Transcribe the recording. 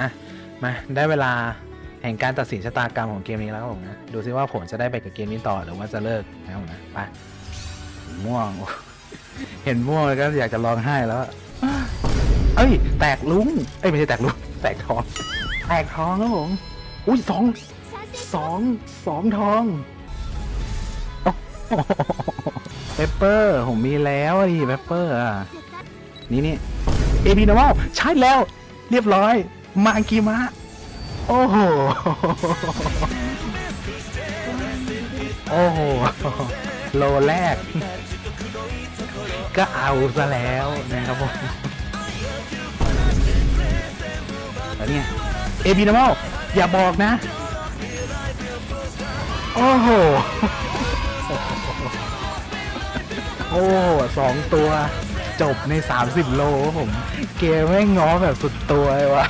อะ มาได้เวลาแห่งการตัดสินชะตากรรมของเกมนี้แล้วครับผมนะ ดูซิว่าผลจะได้ไปกับเกมนี้ต่อหรือว่าจะเลิกนะครับผมนะไปม่วง เห็นม่วงแล้วก็อยากจะร้องไห้แล้วอะเอ้ย แตกลุง เอ้ยไม่ใช่แตกลุง แตกทอง แตกทองครับผม อุ้ยสองสองสองทองโอ้โหเปปเปอร์ ผมมีแล้วดิเปปเปอร์อะ นี่นี่เอพีนอลใช่แล้ว เรียบร้อย มากิมะ โอ้โห โอ้โห โลแรก ก็เอาซะแล้วนะครับผมแล้วเนี่ยเอพีนอลอย่าบอกนะ โอ้โห โอ้สองตัว จบใน 30 โลผม เกมไม่งง้อแบบสุดตัวเลยวะ